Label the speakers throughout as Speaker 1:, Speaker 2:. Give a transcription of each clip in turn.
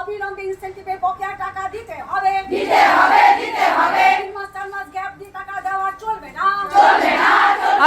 Speaker 1: অবিলম্বে ইনসেন্টিভের বকেয়া টাকা দিতে হবে। দিতে হবে দিতে হবে। তিন মাস গ্যাপ দিয়ে টাকা দেওয়া চলবে না চলবে না।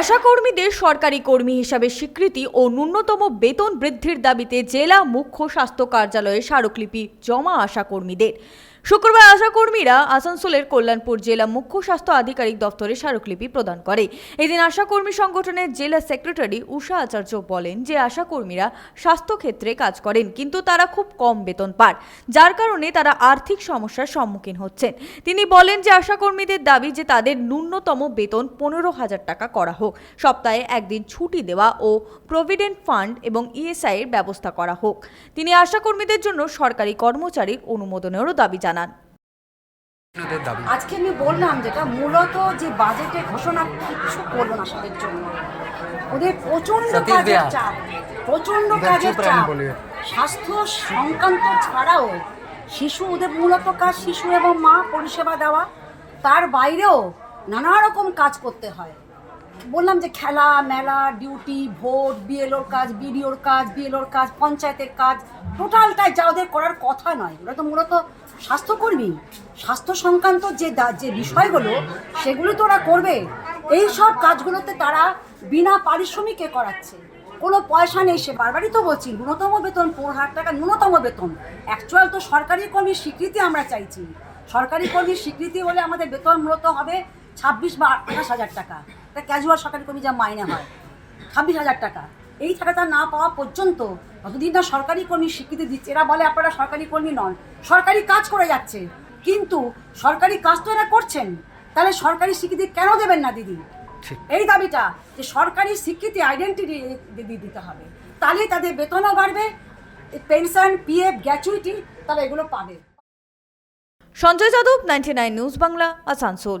Speaker 2: আশাকর্মীদের সরকারি কর্মী হিসাবে স্বীকৃতি ও ন্যূনতম বেতন বৃদ্ধির দাবিতে জেলা মুখ্য স্বাস্থ্য কার্যালয়ে স্মারকলিপি জমা আশাকর্মীদের। শুক্রবার আশাকর্মীরা আসানসোলের কল্যাণপুর জেলা মুখ্য স্বাস্থ্য আধিকারিক দপ্তরে স্মারকলিপি প্রদান করে। এদিন আশাকর্মী সংগঠনের জেলা সেক্রেটারি উষা আচার্য বলেন যে আশাকর্মীরা স্বাস্থ্যক্ষেত্রে কাজ করেন, কিন্তু তারা খুব কম বেতন পান, যার কারণে তারা আর্থিক সমস্যার সম্মুখীন হচ্ছেন। তিনি বলেন যে আশাকর্মীদের দাবি যে তাদের ন্যূনতম বেতন পনেরো হাজার টাকা করা হোক, সপ্তাহে একদিন ছুটি দেওয়া ও প্রভিডেন্ট ফান্ড এবং ইএসআই এর ব্যবস্থা করা হোক। তিনি আশাকর্মীদের জন্য সরকারি কর্মচারীর অনুমোদনেরও দাবি জানান।
Speaker 1: আজকে আমি বললাম যেটা মূলত যে বাজেটে ঘোষণা কিছু করল না সবের জন্য। ওদের
Speaker 3: প্রচণ্ড
Speaker 1: কাজের চাপ
Speaker 3: প্রচণ্ড
Speaker 1: কাজের
Speaker 3: চাপ
Speaker 1: স্বাস্থ্য সংক্রান্ত ছাড়াও শিশু ওদের মূলত কাজ শিশু এবং মা পরিষেবা দেওয়া। তার বাইরেও নানা রকম কাজ করতে হয়। বললাম যে খেলা, মেলা ডিউটি ভোট বিএলওর কাজ বিডিওর কাজ বিএলওর কাজ, পঞ্চায়েতের কাজ টোটালটাই যা ওদের করার কথা নয়। ওরা তো মূলত স্বাস্থ্যকর্মী। স্বাস্থ্য সংক্রান্ত যে যে বিষয়গুলো, সেগুলো তো ওরা করবে। এই সব কাজগুলোতে তারা বিনা পারিশ্রমিকে করাচ্ছে। কোনো পয়সা নেই, সে বারবারই তো বলছি, ন্যূনতম বেতন, পনেরো হাজার টাকা ন্যূনতম বেতন। অ্যাকচুয়াল তো সরকারি কর্মীর স্বীকৃতি আমরা চাইছি। সরকারি কর্মীর স্বীকৃতি হলে আমাদের বেতন মূলত হবে ছাব্বিশ বা আঠাশ হাজার টাকা। তা ক্যাজুয়াল সরকারি কর্মী যা মাইনে হয়। ছাব্বিশ হাজার টাকা। এই টাকাটা না পাওয়া পর্যন্ত যতদিন না সরকারি কর্মী স্বীকৃতি দিচ্ছে এরা বলে আপনারা সরকারি কর্মী নন সরকারি কাজ করে যাচ্ছে। কিন্তু সরকারি কাজ তো এরা করছেন তাহলে সরকারি স্বীকৃতি কেন দেবেন না দিদি? এই দাবিটা যে সরকারি স্বীকৃতি আইডেন্টিটি দিতে হবে। তাহলে তাদের বেতনও বাড়বে পেনশন পিএফ গ্র্যাচুইটি তারা এগুলো পাবে।
Speaker 2: Sanjay Yadav ninety news Bangla Asansol